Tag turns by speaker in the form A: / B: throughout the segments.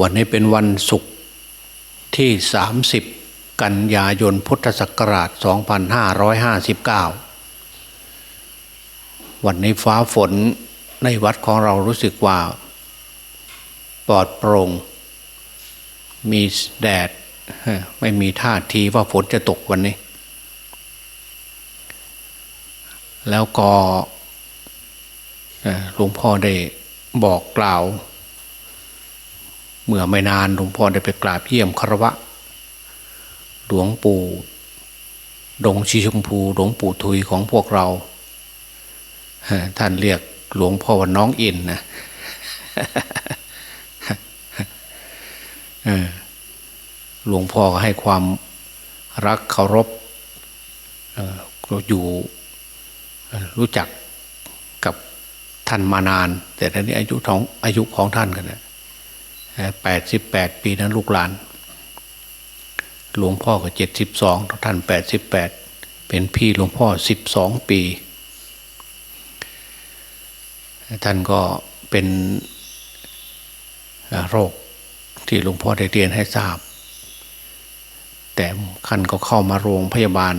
A: วันนี้เป็นวันศุกร์ที่ 30 กันยายนพุทธศักราช 2559 วันนี้ฟ้าฝนในวัดของเรารู้สึกว่า ปลอดโปร่ง มีแดด ไม่มีท่าทีว่าฝนจะตกวันนี้ แล้วก็หลวงพ่อได้บอกกล่าว เมื่อไม่นานหลวงพ่อได้ไปกราบเยี่ยมคารวะ หลวงปู่ดงชีชมพูหลวงปู่ทุยของพวกเรา ท่านเรียกหลวงพ่อว่าน้องอินนะหลวงพ่อให้ความรักเคารพอยู่รู้จักกับท่านมานาน แต่ท่านนี้อายุของอายุของท่านกันนะ แปดสิบแปดปีนั้นลูกหลาน หลวงพ่อก็เจ็ดสิบสองท่านแปดสิบแปดเป็นพี่หลวงพ่อสิบสองปี ท่านก็เป็นโรคที่หลวงพ่อได้เรียนให้ทราบ แต่ขั้นก็เข้ามาโรงพยาบาล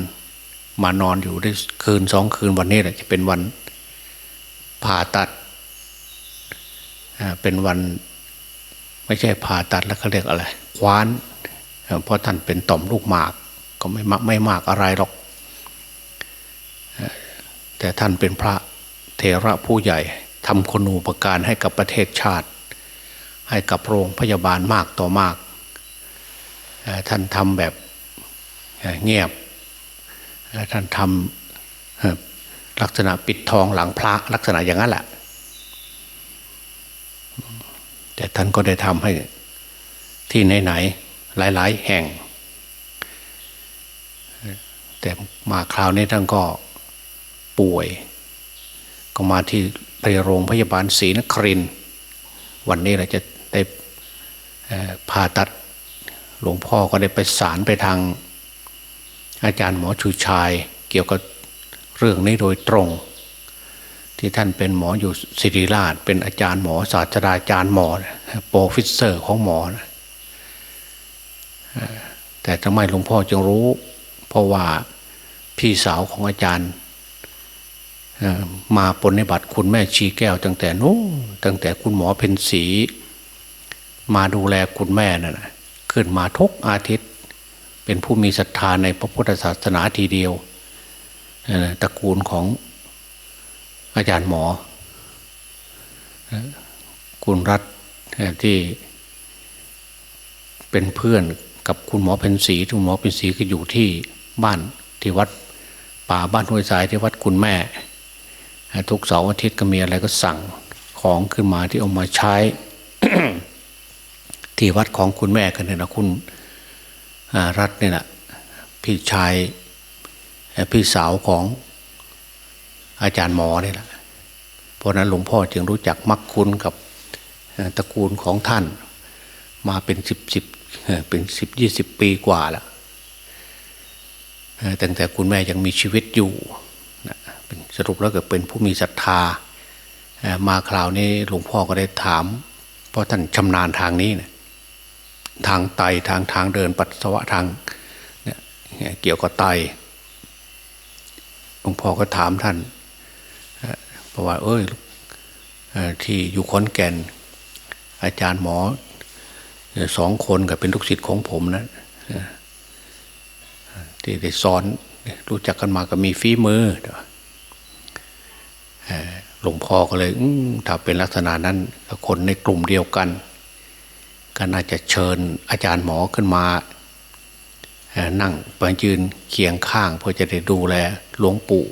A: มานอนอยู่ได้คืนสองคืนวันนี้แหละจะเป็นวันผ่าตัด เป็นวัน ไม่ใช่ผ่าตัดแล้วเขาเรียกอะไรคว้านเพราะท่านเป็นต่อมลูกหมาก ก็ไม่มากไม่มากอะไรหรอก แต่ท่านเป็นพระเทระผู้ใหญ่ทำคุณูปการให้กับประเทศชาติ ให้กับโรงพยาบาลมากต่อมาก ท่านทำแบบเงียบ ท่านทำลักษณะปิดทองหลังพระลักษณะอย่างนั้นแหละ แต่ท่านก็ได้ทำให้ที่ไหนๆหลาย ๆ แห่ง แต่มาคราวนี้ท่านก็ป่วย ก็มาที่ไปโรงพยาบาลศรีนคริน วันนี้เราจะได้ผ่าตัดหลวงพ่อก็ได้ไปสารไปทาง อาจารย์หมอชูชายเกี่ยวกับเรื่องนี้โดยตรง ที่ท่านเป็นหมออยู่ศิริราช เป็นอาจารย์หมอศาสตราจารย์หมอโปรฟิเซอร์ของหมอแต่ทำไมหลวงพ่อจึงรู้ เพราะว่าพี่สาวของอาจารย์มาปนิบัติคุณแม่ชีแก้ว ตั้งแต่นู้ตั้งแต่คุณหมอเพนสีมาดูแลคุณแม่นั่นขึ้นมาทุกอาทิตย์ เป็นผู้มีศรัทธาในพระพุทธศาสนาทีเดียวตระกูลของ อาจารย์หมอ คุณรัฐที่เป็นเพื่อนกับคุณหมอเพนสีคุณหมอเพนสีก็อยู่ที่บ้านที่วัดป่าบ้านห้วยสายที่วัดคุณแม่ ทุกเสาร์อาทิตย์ก็มีอะไรก็สั่งของขึ้นมาที่เอามาใช้ ที่วัดของคุณแม่กันเนี่ยนะคุณรัฐเนี่แหละพี่ชายพี่สาวของอาจารย์หมอเนี่แหละ เพราะนั้นหลวงพ่อจึงรู้จักมักคุ้นกับตระกูลของท่าน มาเป็นสิบสิบเป็นสิบยี่สิบปีกว่าล้วตั้งแต่คุณแม่ยังมีชีวิตอยู่สรุปแล้วก็เป็นผู้มีศรัทธา มาคราวนี้หลวงพ่อก็ได้ถาม เพราะท่านชำนาญทางนี้นะทางไตทางทางเดินปัสสาวะทางเนี่ยเกี่ยวกับไตหลวงพ่อก็ถามท่าน ราะว่า เอ้ยที่อยู่ขอนแก่น อาจารย์หมอสองคนกับเป็นลูกศิษย์ของผมนะที่ได้สอนรู้จักกันมาก็มีฝีมือหลวงพ่อก็เลยถ้าเป็นลักษณะนั้นคนในกลุ่มเดียวกันก็น่าจะเชิญอาจารย์หมอขึ้นมา นั่งไปยืนเคียงข้างเพื่อจะได้ดูแลหลวงปู่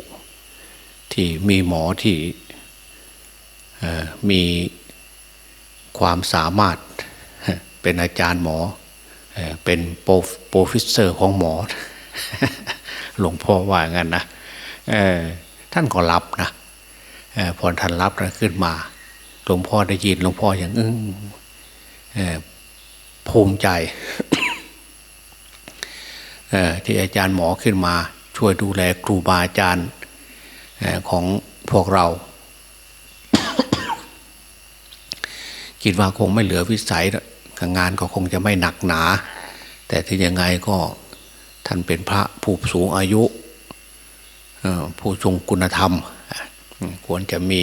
A: ที่มีหมอที่มีความสามารถเป็นอาจารย์หมอเป็นโปรฟิเซอร์ของหมอ หลวงพ่อว่างั้นนะท่านก็รับนะพอท่านรับนะขึ้นมา หลวงพ่อได้ยินหลวงพ่ออย่างอึ้งภูมิใจที่อาจารย์หมอขึ้นมา ช่วยดูแลครูบาอาจารย์ ของพวกเรา คิดว่าคงไม่เหลือวิสัยงานก็คงจะไม่หนักหนา แต่ที่ยังไงก็ท่านเป็นพระผู้สูงอายุผู้ทรงคุณธรรม ควรจะมี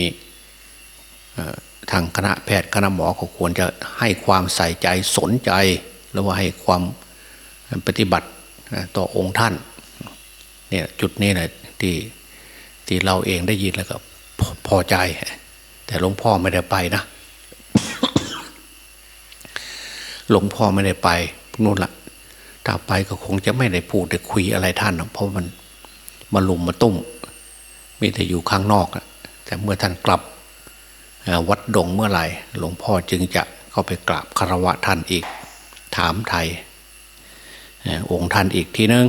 A: ทางคณะแพทย์คณะหมอก็ควรจะให้ความใส่ใจสนใจ หรือว่าให้ความปฏิบัติต่อองค์ท่านเนี่ยจุดนี้แหละที่ ที่เราเองได้ยินแล้วก็พอใจ แต่หลวงพ่อไม่ได้ไปนะหลวงพ่อไม่ได้ไปนู่นละถ้าไปก็คงจะไม่ได้พูดได้คุยอะไรท่านเพราะมันมาลุมมาตุ้ม มีแต่อยู่ข้างนอกแต่เมื่อท่านกลับวัดดงเมื่อไหร่หลวงพ่อจึงจะเข้าไปกราบคารวะท่านอีก ถามไทยองค์ท่านอีกทีนึง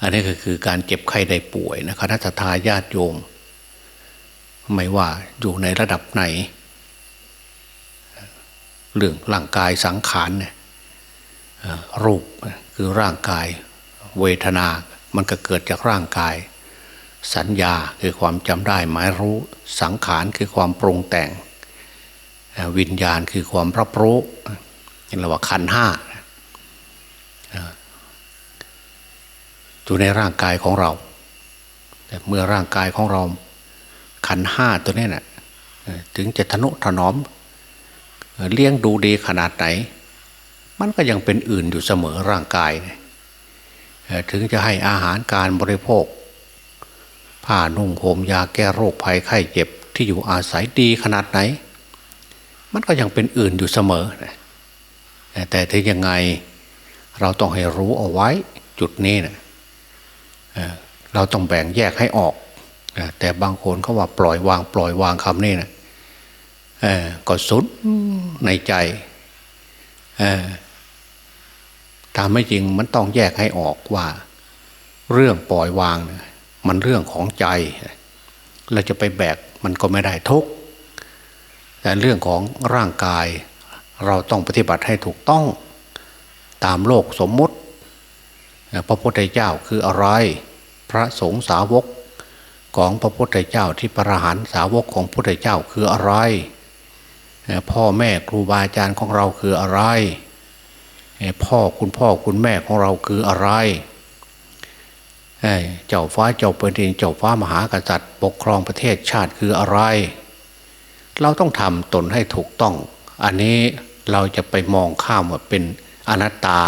A: อันนี้ก็คือการเจ็บไข้ได้ป่วยนะคณะทาญาติโยม ไม่ว่าอยู่ในระดับไหน เรื่องร่างกายสังขารเนี่ยรูปคือร่างกายเวทนา มันก็เกิดจากร่างกาย สัญญาคือความจำได้หมายรู้สังขารคือความปรุงแต่ง วิญญาณคือความรับรู้เรียกว่าขันห้า อยู่ในร่างกายของเรา แต่เมื่อร่างกายของเรา ขันห้าตัวนี้นะ่ะถึงจะทนุถนอม เลี้ยงดูดีขนาดไหน มันก็ยังเป็นอื่นอยู่เสมอร่างกาย ถึงจะให้อาหารการบริโภค ผ้านุ่งห่มยาแก้โรคภัยไข้เจ็บที่อยู่อาศัยดีขนาดไหน มันก็ยังเป็นอื่นอยู่เสมอ แต่ถึงยังไงเราต้องให้รู้เอาไว้จุดนี้นะ เราต้องแบ่งแยกให้ออก แต่บางคนเขาว่าปล่อยวาง ปล่อยวางคำนี้นะก็สุดในใจตามไม่จริงมันต้องแยกให้ออกว่า เรื่องปล่อยวางมันเรื่องของใจ เราจะไปแบกมันก็ไม่ได้ทุกแต่เรื่องของร่างกาย เราต้องปฏิบัติให้ถูกต้อง ตามโลกสมมติ พระพุทธเจ้าคืออะไร พระสงฆ์สาวกของพระพุทธเจ้าที่ประหารสาวกของพระพุทธเจ้าคืออะไร พ่อแม่ครูบาอาจารย์ของเราคืออะไร พ่อคุณพ่อคุณแม่ของเราคืออะไร เจ้าฟ้าเจ้าแผ่นดินเจ้าฟ้ามหากษัตริย์ ปกครองประเทศชาติคืออะไร เราต้องทำตนให้ถูกต้อง อันนี้เราจะไปมองข้ามว่าเป็นอนัตตา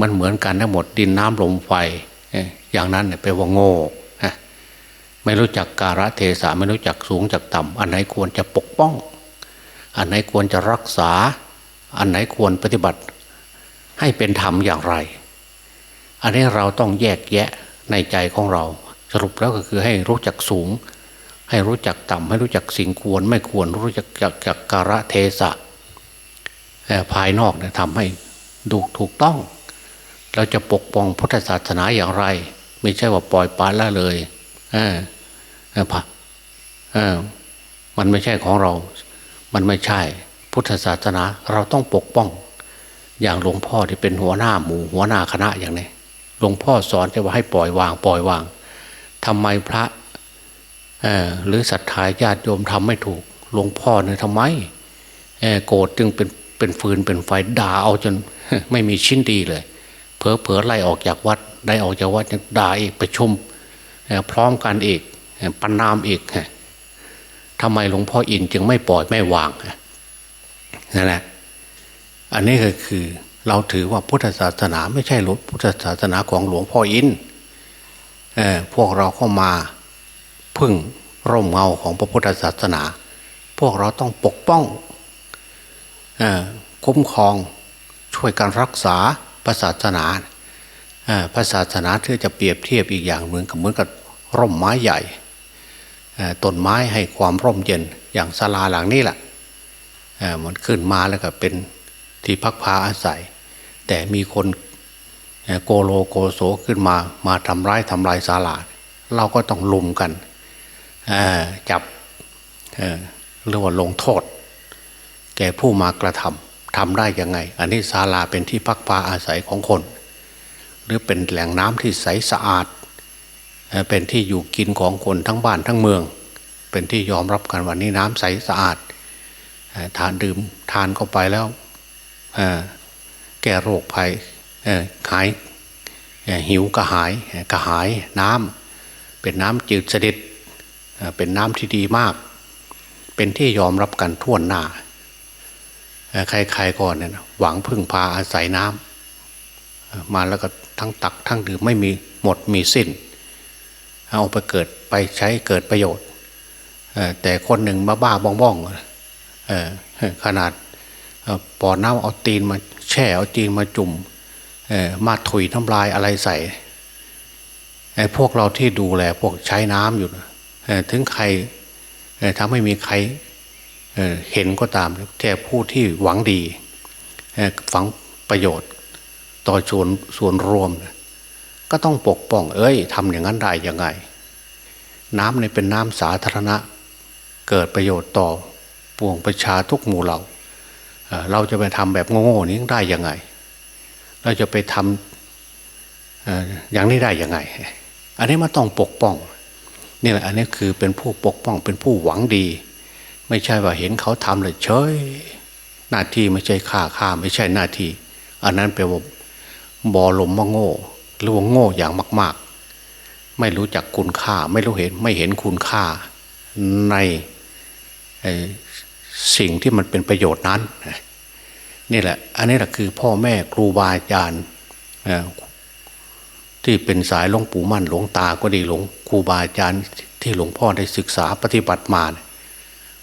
A: มันเหมือนกันทั้งหมดดินน้ำลมไฟอย่างนั้นเแปลว่าโง่ไม่รู้จักการะเทศะไม่รู้จักสูงจากต่ำอันไหนควรจะปกป้อง อันไหนควรจะรักษา อันไหนควรปฏิบัติ ให้เป็นธรรมอย่างไร อันนี้เราต้องแยกแยะในใจของเรา สรุปแล้วก็คือให้รู้จักสูง ให้รู้จักต่ำให้รู้จักสิ่งควร ไม่ควรรู้จักจากจากการะเทศะภายนอกเนี่ยทำให้ดูถูกต้อง เราจะปกป้องพุทธศาสนาอย่างไร ไม่ใช่ว่าปล่อยปละละเลยเออเออเออมันไม่ใช่ของเรา มันไม่ใช่ พุทธศาสนา เราต้องปกป้อง อย่างหลวงพ่อที่เป็นหัวหน้าหมู่หัวหน้าคณะอย่างนี้หลวงพ่อสอนจะว่าให้ปล่อยวาง ปล่อยวางทำไมพระหรือศรัทธาญาติโยมทำไม่ถูก หลวงพ่อเนี่ยทำไมโกรธจึงเป็นเป็นฟืนเป็นไฟด่าเอาจนไม่มีชิ้นดีเลย เผลอเผลอไล่ออกจากวัด ได้ออกจากวัดยังด่าอีกประชุมพร้อมกันอีกปันนามอีกทำไมหลวงพ่ออินจึงไม่ปล่อยไม่วางนั่นแหละอันนี้ก็คือเราถือว่าพุทธศาสนาไม่ใช่หลวงพุทธศาสนาของหลวงพ่ออินพวกเราเข้ามาพึ่งร่มเงาของพระพุทธศาสนา พวกเราต้องปกป้องคุ้มครองช่วยการรักษา พระศาสนาพระศาสนาที่จะเปรียบเทียบอีกอย่างเหมือนกับเหมือนกับร่มไม้ใหญ่ต้นไม้ให้ความร่มเย็นอย่างศาลาหลังนี้แหละมันขึ้นมาแล้วก็เป็นที่พักพาอาศัย แต่มีคนโกโลโกโสขึ้นมามาทำร้ายทำลายศาลาเราก็ต้องลุมกันจับเรียกว่าลงโทษ แก่ผู้มากระทำ ทำได้ยังไง อันนี้ศาลาเป็นที่พักพาอาศัยของคน หรือเป็นแหล่งน้ำที่ใสสะอาด เป็นที่อยู่กินของคนทั้งบ้านทั้งเมือง เป็นที่ยอมรับกันวันนี้น้ำใสสะอาดทานดื่มทานเข้าไปแล้วแก้โรคภัยหายหิวกระหายกระหายน้ำเป็นน้ำจืดสดิดเอ่อเป็นน้ำที่ดีมาก เป็นที่ยอมรับกันทั่วหน้า ใครๆก่อนเนี่ยหวังพึ่งพาอาศัยน้ำเอ่อมาแล้วก็ทั้งตักทั้งดื่มไม่มีหมดมีสิ้น เอาไปเกิดไปใช้เกิดประโยชน์แต่คนหนึ่งมาบ้าบ้องบ้องขนาดเอ่อปอน้ำเอาตีนมาแช่เอาตีนมาจุ่มมาถุยน้ำลายอะไรใส่ไอ้พวกเราที่ดูแลพวกใช้น้ำอยู่ถึงใครถ้าไม่มีใคร เห็นก็ตามแต่ผู้ที่หวังดีฝังประโยชน์ ต่อส่วนส่วนรวม ก็ต้องปกป้อง เอ้ยทำอย่างนั้นได้ยังไง น้ำเนี่ยเป็นน้ำสาธารณะ เกิดประโยชน์ต่อปวงประชาทุกหมู่เหล่าเราจะไปทำแบบโง่ๆนี้ได้ยังไง เราจะไปทำเอ่ออย่างนี้ได้ยังไง อันนี้มันต้องปกป้องนี่แหละอันนี้คือเป็นผู้ปกป้องเป็นผู้หวังดี ไม่ใช่ว่าเห็นเขาทำเลยเฉยหน้าที่ไม่ใช่ค่าค่าไม่ใช่หน้าที่ อันนั้นแปลว่าบอลมว่าโง่หรือว่าโง่อย่างมาก ๆ ไม่รู้จักคุณค่า ไม่รู้เห็นไม่เห็นคุณค่า ในสิ่งที่มันเป็นประโยชน์นั้นนี่แหละ อันนี้แหละคือพ่อแม่ครูบาอาจารย์ที่เป็นสายหลวงปู่มั่นหลวงตาก็ดีหลวงครูบาอาจารย์ที่หลวงพ่อได้ศึกษาปฏิบัติมาเนี่ย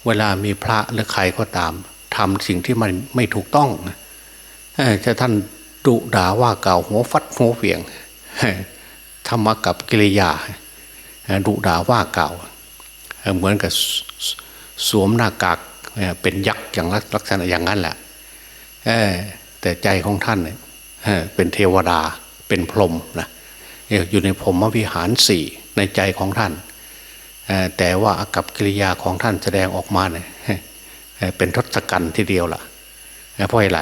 A: เวลามีพระหรือใครก็ตามทำสิ่งที่มันไม่ถูกต้องจะท่านดุด่าว่าเก่าหัวฟัดหัวเวียงธรรมกับกิริยาดุด่าว่าเก่าเหมือนกับสวมหน้ากากเป็นยักษ์อย่างลักษณะอย่างนั้นแหละแต่ใจของท่านเป็นเทวดาเป็นพรหมนะอยู่ในพรหมวิหารสี่ในใจของท่าน แต่ว่าอากับกิริยาของท่านแสดงออกมาเนี่ยเป็นทศกัณฐ์ทีเดียวล่ะเพราะอะไร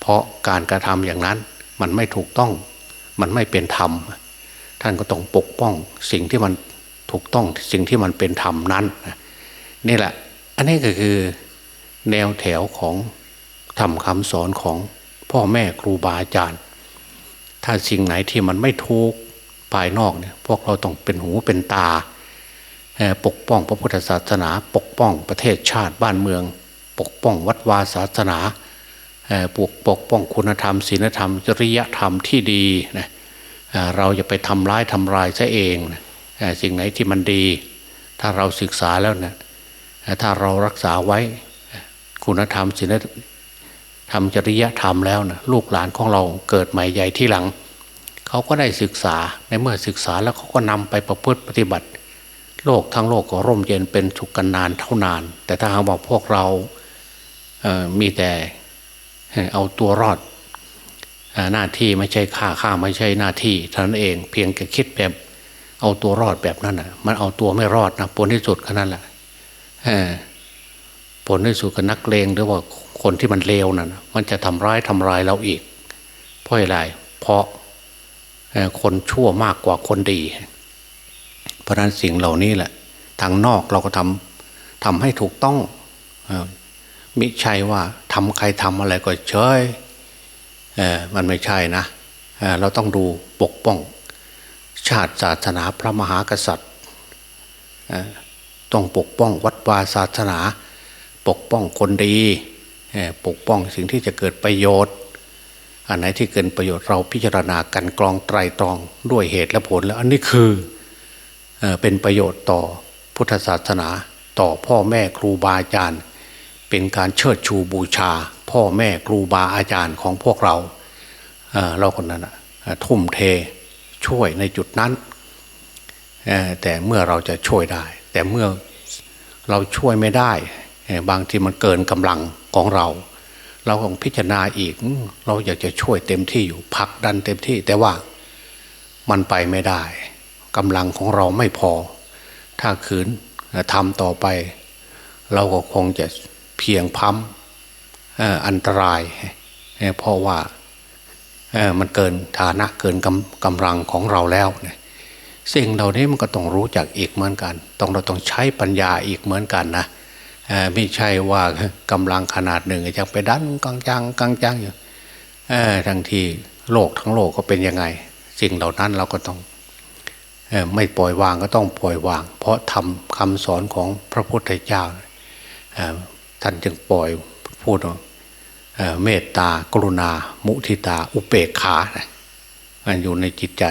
A: เพราะการกระทำอย่างนั้นมันไม่ถูกต้องมันไม่เป็นธรรม ท่านก็ต้องปกป้องสิ่งที่มันถูกต้องสิ่งที่มันเป็นธรรมนั้นนี่แหละ อันนี้ก็คือแนวแถวของธรรมคำสอนของพ่อแม่ครูบาอาจารย์ ถ้าสิ่งไหนที่มันไม่ถูกภายนอกเนี่ยพวกเราต้องเป็นหูเป็นตา ปกป้องพระพุทธศาสนา ปกป้องประเทศชาติบ้านเมือง ปกป้องวัดวาศาสนาปกปกป้องคุณธรรมศีลธรรมจริยธรรมที่ดีนะเราจะไปทำร้ายทำลายซะเองนะสิ่งไหนที่มันดี ถ้าเราศึกษาแล้วนะถ้าเรารักษาไว้คุณธรรมศีลธรรมจริยธรรมแล้วนะลูกหลานของเราเกิดใหม่ใหญ่ที่หลัง เขาก็ได้ศึกษาในเมื่อศึกษาแล้วเขาก็นำไปประพฤติปฏิบัติ โลกทั้งโลกก็ร่มเย็นเป็นสุขกันนานเท่านาน แต่ถ้าหากว่าพวกเราเมีแต่เอาตัวรอดหน้าที่ไม่ใช่ค่าค่าไม่ใช่หน้าที่เท่านั้นเองเพียงแค่คิดแบบเอาตัวรอดแบบนั้นอะ มันเอาตัวไม่รอดนะผลที่สุดแค่นั้นแหละผลที่สุดกับนักเลงหรือว่าคนที่มันเลวนั่นมันจะทำร้ายทำลายเราอีก เพราะอะไรเพราะคนชั่วมากกว่าคนดี เพราะนั้นสิ่งเหล่านี้แหละ ทางนอกเราก็ทำทำให้ถูกต้องมิใช่ว่าทำใครทำอะไรก็เฉยเออมันไม่ใช่นะเเราต้องดูปกป้อง ชาติศาสนาพระมหากษัตริย์ต้องปกป้องวัดวาศาสนา ปกป้องคนดีปกป้องสิ่งที่จะเกิดประโยชน์ อันไหนที่เกินประโยชน์เราพิจารณากันกรองไตรตรองด้วยเหตุและผลแล้วอันนี้คือ เป็นประโยชน์ต่อพุทธศาสนาต่อพ่อแม่ครูบาอาจารย์ เป็นการเชิดชูบูชา พ่อแม่ครูบาอาจารย์ของพวกเราเราคนนั้นทุ่มเทช่วยในจุดนั้น แต่เมื่อเราจะช่วยได้ แต่เมื่อเราช่วยไม่ได้ บางทีมันเกินกำลังของเรา เราต้องพิจารณาอีก เราอยากจะช่วยเต็มที่อยู่พักดันเต็มที่แต่ว่ามันไปไม่ได้ กำลังของเราไม่พอ ถ้าขืนทำต่อไป เราก็คงจะเพียงพั้มอันตราย เพราะว่ามันเกินฐานะเกินกำกำลังของเราแล้วสิ่งเหล่านี้มันก็ต้องรู้จักอีกเหมือนกัน ต้องเราต้องใช้ปัญญาอีกเหมือนกันนะไม่ใช่ว่ากำลังขนาดหนึ่งจะไปดันกังจังกังจังอยู่ทั้งที่โลกทั้งโลกก็เป็นยังไง สิ่งเหล่านั้นเราก็ต้อง ไม่ปล่อยวางก็ต้องปล่อยวาง เพราะทำคำสอนของพระพุทธเจ้าท่านจึงปล่อยพูดเมตตากรุณา มุทิตา อุเบกขานะมันอยู่ในจิตใจ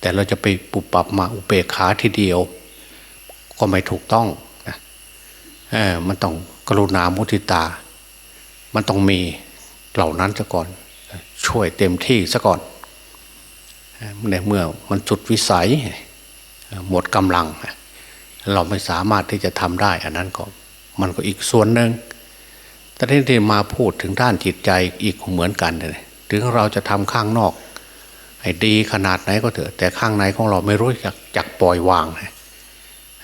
A: แต่เราจะไปปุบปรับมาอุเบกขาทีเดียว ก็ไม่ถูกต้องนะมันต้องกรุณามุทิตา มันต้องมีเหล่านั้นซะก่อน ช่วยเต็มที่ซะก่อนในเมื่อมันจุดวิสัย หมดกำลัง เราไม่สามารถที่จะทำได้ อันนั้นก็มันก็อีกส่วนหนึ่งแต่ที่ที่มาพูดถึงด้านจิตใจอีกเหมือนกันเลยถึงเราจะทำข้างนอกให้ดีขนาดไหนก็เถอะ แต่ข้างในของเราไม่รู้จักจักปล่อยวาง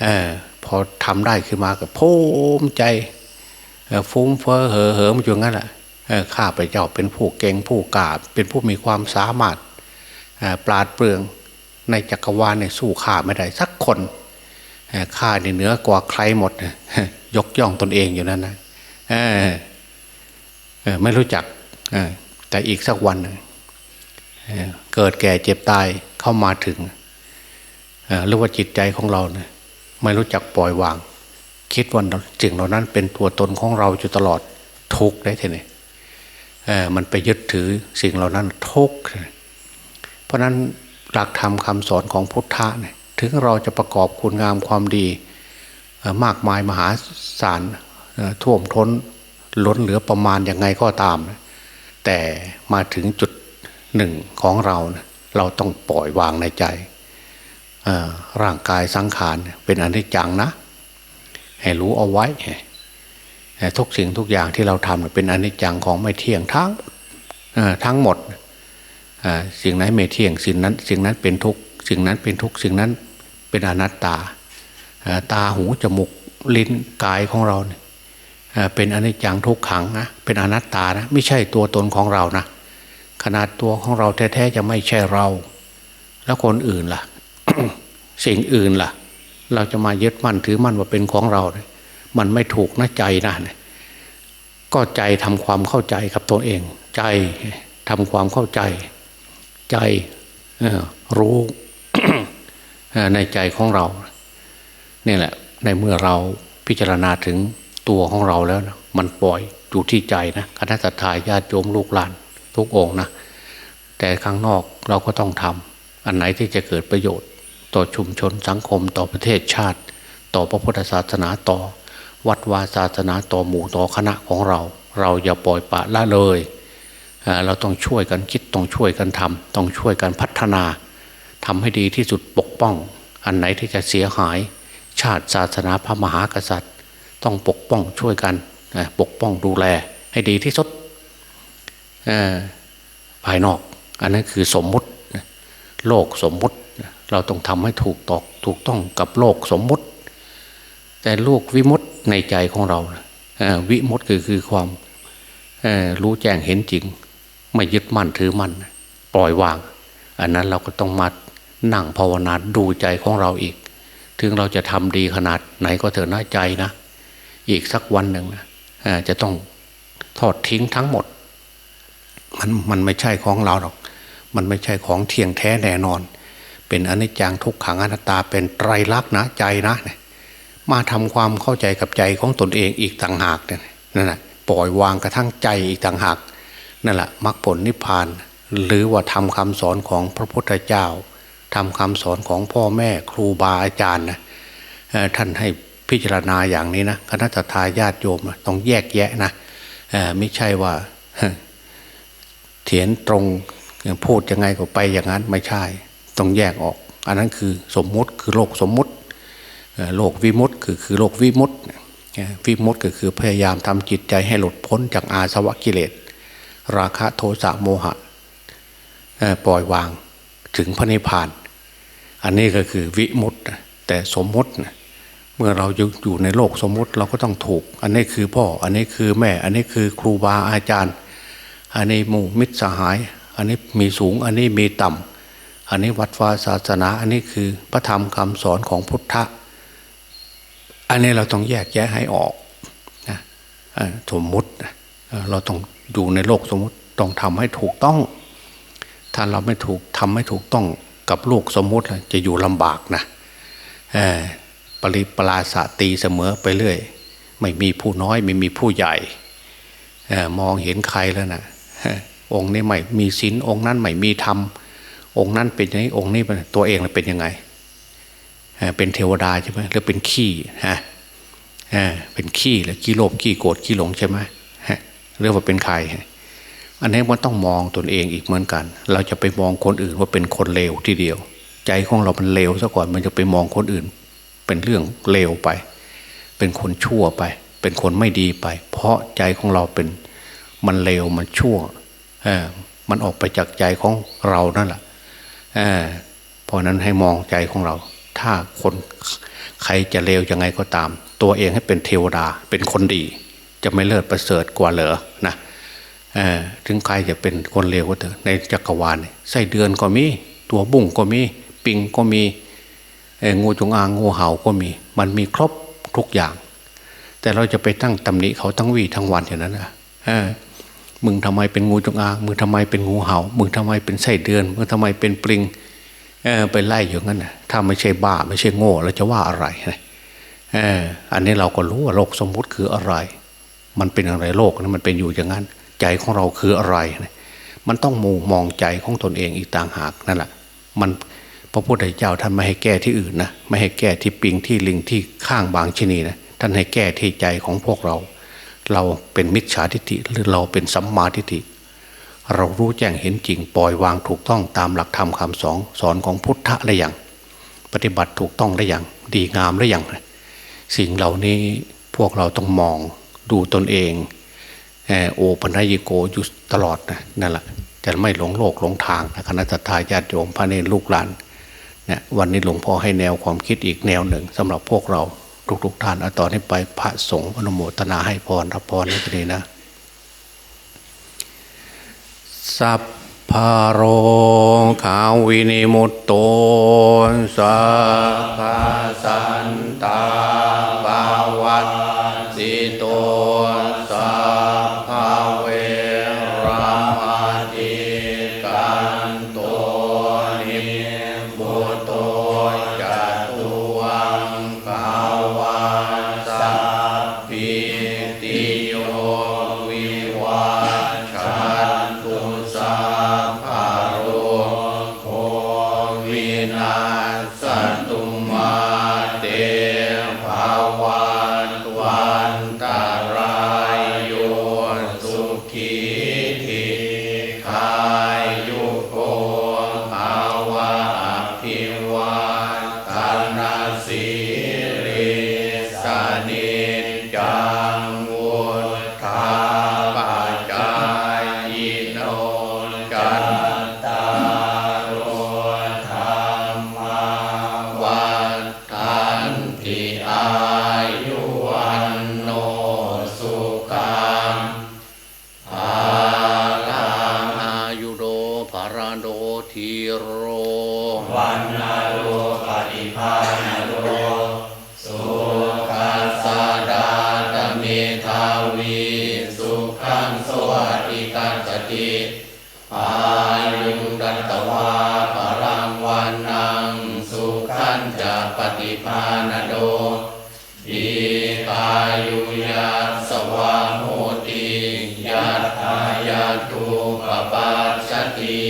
A: เออพอทำได้ขึ้นมาก็ภูมิใจฟุ้งเฟ้อเหอเหิมอยู่งั้นแหละข้าพเจ้าเป็นผู้เก่งผู้กล้าเป็นผู้มีความสามารถปราดเปรื่อง ในจักรวาลเนี่ยสู้ข้าไม่ได้สักคนข้าเนี่ยเหนือกว่าใครหมดยกย่องตนเองอยู่นั่นนะไม่รู้จักแต่อีกสักวันเกิดแก่เจ็บตายเข้ามาถึงหรือว่าจิตใจของเราเนี่ยไม่รู้จักปล่อยวาง คิดว่าสิ่งเหล่านั้นเป็นตัวตนของเราอยู่ตลอดทุกได้ทีนี้เอ่อมันไปยึดถือสิ่งเหล่านั้นทุกเพราะนั้น หลักธรรมคำสอนของพุทธะเนี่ยถึงเราจะประกอบคุณงามความดี มากมายมหาศาลท่วมท้นล้นเหลือประมาณยังไงก็ตาม แต่มาถึงจุดหนึ่งของเรานะเราต้องปล่อยวางในใจ ร่างกายสังขารเป็นอนิจจังนะ ให้รู้เอาไว้ทุกสิ่งทุกอย่างที่เราทำเป็นอนิจจังของไม่เที่ยงทั้งทั้งหมด สิ่งไหนไม่เที่ยงสิ่งนั้น สิ่งนั้นเป็นทุกสิ่งนั้นเป็นทุกสิ่งนั้นเป็นอนัตตา ตาหูจมูกลิ้นกายของเราเนี่ยเป็นอนิจจังทุกขังนะเป็นอนัตตานะไม่ใช่ตัวตนของเรานะขนาดตัวของเราแท้ๆจะไม่ใช่เรา แล้วคนอื่นล่ะ สิ่งอื่นล่ะ เราจะมายึดมั่นถือมั่นว่าเป็นของเราเนี่ยมันไม่ถูกนะใจนะเนี่ยก็ใจทำความเข้าใจกับตัวเอง ใจทำความเข้าใจ ใจรู้ในใจของเรานี่แหละ ในเมื่อเราพิจารณาถึงตัวของเราแล้วนะมันปล่อยอยู่ที่ใจนะคณะสัตยาญาติโยมลูกหลานทุกองนะแต่ข้างนอกเราก็ต้องทำอันไหนที่จะเกิดประโยชน์ ต่อชุมชนสังคมต่อประเทศชาติ ต่อพระพุทธศาสนาต่อ วัดวาศาสนาต่อหมู่ต่อคณะของเรา เราอย่าปล่อยปละละเลย เราต้องช่วยกันคิดต้องช่วยกันทำต้องช่วยกันพัฒนาทำให้ดีที่สุดปกป้อง อันไหนที่จะเสียหาย ชาติศาสนาพระมหากษัตริย์ ต้องปกป้องช่วยกันปกป้องดูแลให้ดีที่สุดภายนอก อันนั้นคือสมมุติโลกสมมุติ เราต้องทำให้ถูกตอกถูกต้องกับโลกสมมุติ แต่โลกวิมุตในใจของเราวิมุตคือคือความรู้แจ้งเห็นจริง ไม่ยึดมั่นถือมั่นปล่อยวาง อันนั้นเราก็ต้องมานั่งภาวนาดูใจของเราอีก ถึงเราจะทำดีขนาดไหนก็เถอะนะใจนะ อีกสักวันหนึ่งนะจะต้องทอดทิ้งทั้งหมด มันมันไม่ใช่ของเราหรอก มันไม่ใช่ของเที่ยงแท้แน่นอน เป็นอนิจจังทุกขังอนัตตาเป็นไตรลักษณ์นะใจนะเนี่ยมาทำความเข้าใจกับใจของตนเองอีกต่างหากเนี่ยนั่นแหละปล่อยวางกระทั่งใจอีกต่างหาก นั่นแหละมรรคผลนิพพาน หรือว่าทำคำสอนของพระพุทธเจ้าทำคำสอนของพ่อแม่ครูบาอาจารย์นะท่านให้พิจารณาอย่างนี้นะคณะทาญาติโยมนะต้องแยกแยะนะไม่ใช่ว่าเถียนตรงพูดยังไงก็ไปอย่างนั้นไม่ใช่ ต้องแยกออก อันนั้นคือสมมุติคือโลกสมมุติโลกวิมุตติคือคือโลกวิมุตติวิมุตติก็คือพยายามทำจิตใจให้หลุดพ้นจากอาสวะกิเลส ราคะโทสะโมหะปล่อยวางถึงพระนิพพาน อันนี้ก็คือวิมุตติแต่สมมตินะเมื่อเราอยู่ในโลกสมมติเราก็ต้องถูก อันนี้คือพ่อ อันนี้คือแม่ อันนี้คือครูบาอาจารย์ อันนี้หมู่มิตรสหาย อันนี้มีสูง อันนี้มีต่ำอันนี้วัดวาศาสนา อันนี้คือพระธรรมคำสอนของพุทธะ อันนี้เราต้องแยกแยะให้ออกเอ่อสมมุติเราต้อง อยู่ในโลกสมมติต้องทำให้ถูกต้อง ถ้าเราไม่ถูกทำให้ถูกต้องกับโลกสมมติจะอยู่ลำบากนะปริปลาสตีเสมอไปเรื่อยไม่มีผู้น้อยไม่มีผู้ใหญ่อมองเห็นใครแล้วนะเอ่อองค์นี้ไม่มีศีลองค์นั้นไม่มีธรรมองค์นั้นเป็นยังไงองค์นี้เป็นตัวเองเป็นยังไงเป็นเทวดาใช่ไหมหรือเป็นขี้ฮะเอ่อเป็นขี้หรือขี้โลภขี้โกรธขี้หลงใช่ไหม เรียกว่าเป็นใคร อันนี้มันต้องมองตนเองอีกเหมือนกัน เราจะไปมองคนอื่นว่าเป็นคนเลวทีเดียว ใจของเรามันเลวซะก่อนมันจะไปมองคนอื่น เป็นเรื่องเลวไป เป็นคนชั่วไป เป็นคนไม่ดีไป เพราะใจของเราเป็นมันเลวมันชั่วเออมันออกไปจากใจของเรานั่นแหละเออเพราะนั้นให้มองใจของเรา ถ้าคนใครจะเลวยังไงก็ตาม ตัวเองให้เป็นเทวดาเป็นคนดี จะไม่เลิศประเสริฐกว่าเหรอนะอถึงใครจะเป็นคนเลวก็เถอะในจักรวาลไส้เดือนก็มี ตัวบุ้งก็มี ปิงก็มีงูจงอางงูเห่าก็มี มันมีครบทุกอย่าง แต่เราจะไปตั้งตำหนิเขาทั้งวี่ทั้งวันอย่างนั้นนะเออมึงทำไมเป็นงูจงอาง มึงทำไมเป็นงูเห่า มึงทำไมเป็นไส้เดือน มึงทำไมเป็นปลิงไปไล่อย่างนั้นนะถ้าไม่ใช่บ้าไม่ใช่โง่เราจะว่าอะไรนะเอออันนี้เราก็รู้ว่าโลกสมมุติคืออะไร มันเป็นอะไรโลกนะมันเป็นอยู่อย่างนั้น ใจของเราคืออะไรนะมันต้องมูมองใจของตนเองอีกต่างหากนั่นแหละมันพระพุทธเจ้าท่านไม่ให้แก้ที่อื่นนะไม่ให้แก้ที่ปิงที่ลิงที่ข้างบางชนีนะท่านให้แก้ที่ใจของพวกเรา เราเป็นมิจฉาทิฏฐิหรือเราเป็นสัมมาทิฏฐิเรารู้แจ้งเห็นจริงปล่อยวางถูกต้องตามหลักธรรมคำสอนสอนของพุทธะและอย่างปฏิบัติถูกต้องและอย่างดีงามและอย่างสิ่งเหล่านี้พวกเราต้องมอง ดูตนเองโอปัญญิโกอยู่ตลอดนะนั่นแหละจะไม่หลงโลกหลงทางนะคณะทาญาติโยมพระเนรลูกหลานเนี่ยวันนี้หลวงพ่อให้แนวความคิดอีกแนวหนึ่งสำหรับพวกเราทุกๆท่านเอาต่อนี้ไปพระสงฆ์อนุโมทนาให้พรรับพรในที่นี้นะสัพพโรขาวินิมุตโตสัพพสันตา งสุขันจะ
B: ปฏิภาณโดอีกายุยัสวาโหติยัตถายาตุปปัสสติ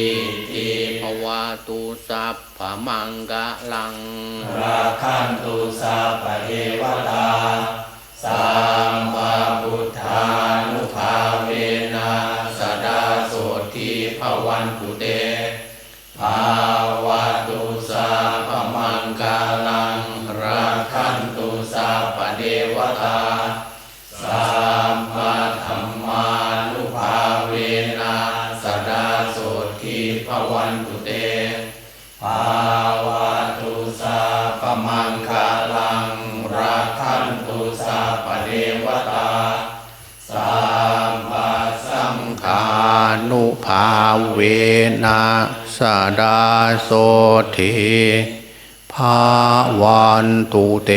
B: ติ
A: ภวาตุสัพพมังกะลัง
B: ราคันตุสัพพเทวตา สัมมาพุทธานุ สัพพเทวตาสัมมาสังฆา
A: นุภาเวนะสดาโสธีภาวันตุเต